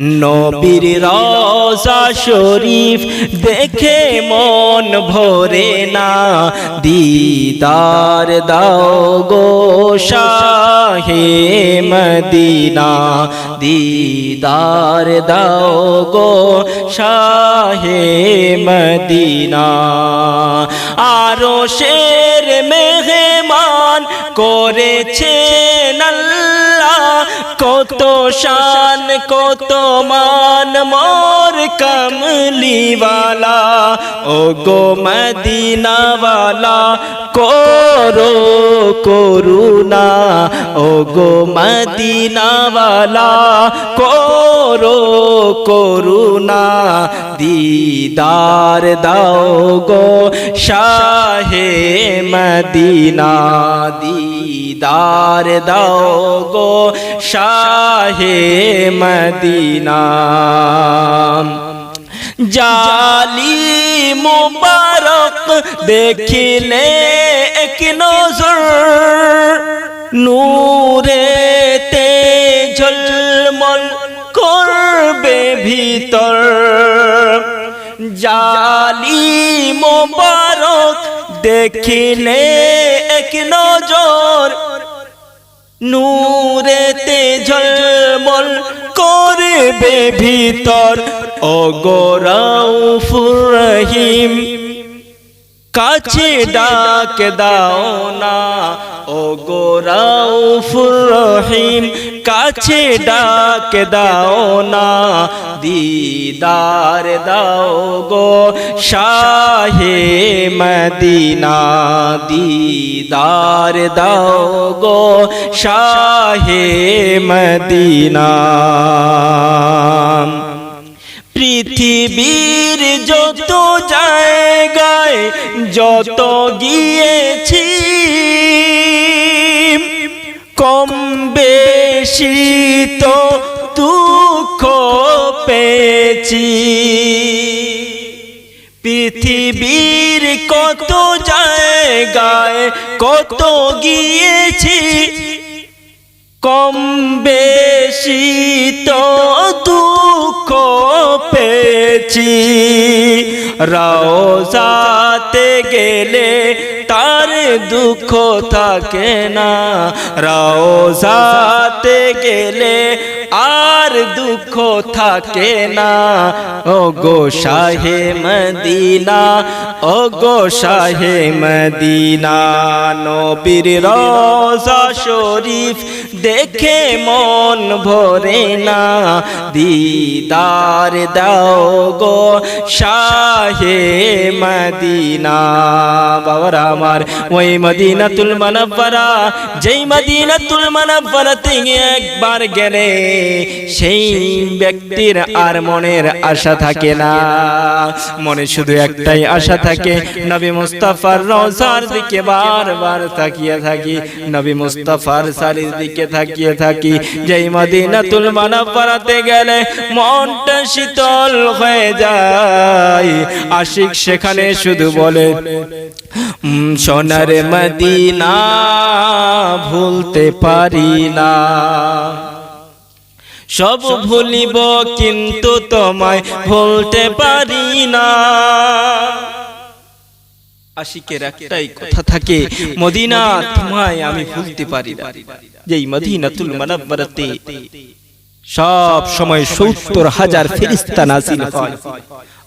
নবীর রওজা শরীফ দেখে মন ভরে না। দিদার দাও গো শাহে মদিনা। দিদার দাও গো শাহে মদিনা। আরও শের মেহমান করেছে আল্লাহ কত শান, কত মান, মোর কমলিওয়ালা। ও গো মদিনাওয়ালা, করো করুণা। ও গো মদিনাওয়ালা, করো করুণা। দিদার দাও গো শাহে মদিনা। দিদার দাও গো শাহে মদিনা জালি মুবারক দেখিলে এক নজর নূরে তে ঝলমল করবে ভিতর জালি মোবারক দেখিলে এক নজর নূরেতে ঝলমল করবে ভিতর অগরাউফুর গোরাউফুর রহিম। কাছে ডাক দাও না। ও গোরাউফুর রহিম, কাছে ডাক দাও না। দিদার দাও গো শাহে মদিনা। দিদার দাও গো শাহে মদিনা। পৃথিবীর যত জায়গায় যত গিয়েছি কম বেশি তো দুঃখ পেয়েছি। পৃথিবীর কত জায়গায় কত গিয়েছি, কম বেশি তো দুঃখ পেয়েছি। রওজাতে গেলে তার দুঃখ থাকে না। রওজাতে গেলে আর দুঃখ থাকে না। ও গো শাহে মদিনা ও গো শাহে মদিনা, নবীর রওজা শরীফ দেখে মন ভরে না। দিদার দাও গো শাহে মদিনা। বাবারা আমার, ওই মদিনাতুল মানবরা যেই মদিনাতুল মানবরাতে একবার গেলে সেই ব্যক্তির আর মনের আশা থাকে না। মনে শুধু একটাই আশা থাকে, নবী মুস্তাফার রওজার দিকে বারবার তাকিয়ে থাকি। নবী মুস্তাফার সারির দিকে তাকিয়ে থাকি। যেই মদিনাতুল মানবরাতে গেলে মনটা শীতল হয়ে যায়। আশিক সেখানে শুধু বলে উম, সোনার মদিনা ভুলতে পারি না। সব ভুলিব কিন্তু তোমায় ভুলতে পারি না। আশিকের একটাই কথা থাকে মদিনা তোমায় আমি ভুলতে পারি না যেই মদিনাতুল মানবরাতে সব সময় সত্তর হাজার ফেরিস্তা নাজিল হয়।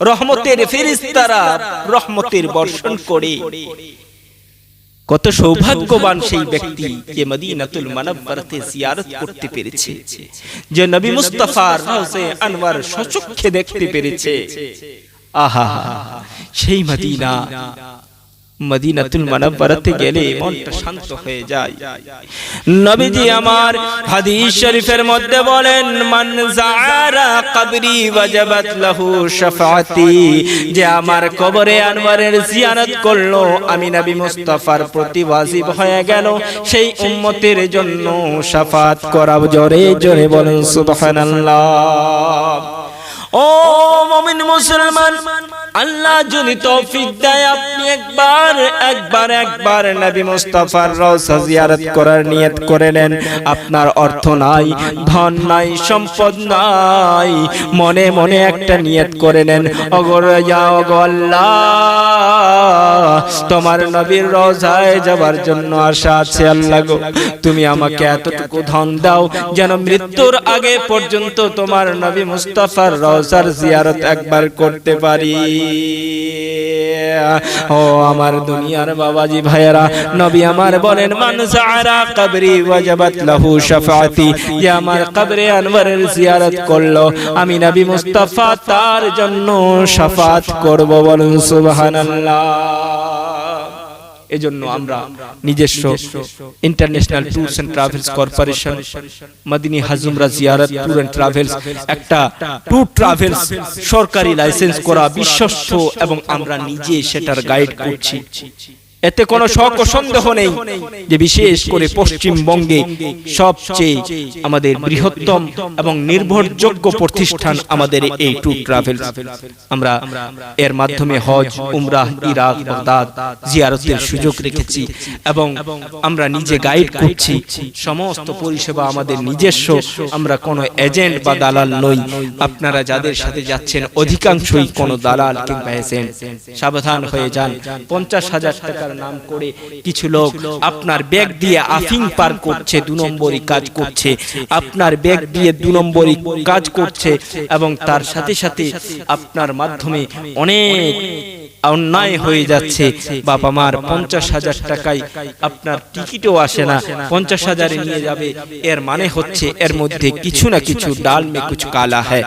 রহমতের ফেরিস্তারা রহমতের বর্ষণ করে। কত সৌভাগ্যবান সেই ব্যক্তি যে মদিনাতুল মানববরতে জিয়ারত করতে পেরেছে। যে নবী মুস্তাফার রওজে আনওয়ার সচক্ষে দেখতে পেরেছে। আহা সেই মদিনা মদিনাতুল মানববরতে গেলে মনটা শান্ত হয়ে যায়। নবীজি আমার হাদিস শরীফের মধ্যে বলেন মান জাআরা কবরি ওয়াজাবাত লাহু শাফাআতি যে আমার কবরে আনওয়ারের জিয়ারত করল আমি নবী মুস্তাফার প্রতি ওয়াজিব হয়ে গেল। সেই উম্মতের জন্য শাফাত করা জোরে জোরে বলেন সুবহানাল্লাহ। ও মুমিন মুসলমান আল্লাহ যদি তৌফিক দেয়, আপনি একবার একবার একবার নবী মুস্তাফার রওজা জিয়ারত করার নিয়ত করে নেন। আপনার অর্থ নাই, ধন নাই, সম্পদ নাই। মনে মনে একটা নিয়ত করে নেন। অগর যাও আল্লাহ। তোমার নবীর রওজায় যাবার জন্য আশা আছে আল্লাহ গো। তুমি আমাকে এতটুকু ধন দাও যেন মৃত্যুর আগে পর্যন্ত তোমার নবী মুস্তাফার রওজার জিয়ারত একবার করতে পারি। ও আমার দুনিয়ার বাবাজি ভাইয়েরা, নবী আমার বলেন, মান জাআরা কবরি ওয়াজাবাত লাহু শাফাআতি যে আমার কবরে আনওয়ারের জিয়ারত করল, আমি নবী মুস্তাফা তার জন্য শাফাত করব বলুন সুবহানাল্লাহ। এজন্য আমরা নিজস্ব international tours and travels corporation মদিনী হাজুমরা জিয়ারত ট্যুর এন্ড ট্রাভেলস একটা ট্যুর ট্রাভেলস সরকারি লাইসেন্স করা বিশ্বস্ত এবং আমরা নিজে সেটার গাইড করছি। এতে কোনো শক ও সন্দেহ নেই যে বিশেষ করে পশ্চিমবঙ্গে সবচেয়ে আমাদের বৃহত্তম এবং নির্ভরযোগ্য প্রতিষ্ঠান আমাদের এই ট্যুর ট্রাভেলস। আমরা এর মাধ্যমে হজ উমরাহ ইরাক বাগদাদ জিয়ারতের সুযোগ রেখেছি এবং আমরা নিজে গাইড করছি। সমস্ত পরিষেবা আমাদের নিজস্ব। আমরা কোনো এজেন্ট বা দালাল নই। আপনারা যাদের সাথে যাচ্ছেন অধিকাংশই কোনো দালাল কিংবা এজেন্ট সাবধান হয়ে যান। পঞ্চাশ হাজার টাকার নাম করে কিছু লোক আপনার ব্যাগ দিয়ে আফিং পার করছে, দু নম্বরই কাজ করছে। আপনার ব্যাগ দিয়ে দু নম্বরই কাজ করছে এবং তার সাথে সাথে আপনার মাধ্যমে অনেক অন্যায় হয়ে যাচ্ছে। বাবা মার পঞ্চাশ হাজার টাকায় আপনার টিকিটও আসে না। পঞ্চাশ হাজারে নিয়ে যাবে, এর মানে হচ্ছে এর মধ্যে কিছু না কিছু ডাল মে কুছ কালা হ্যায়।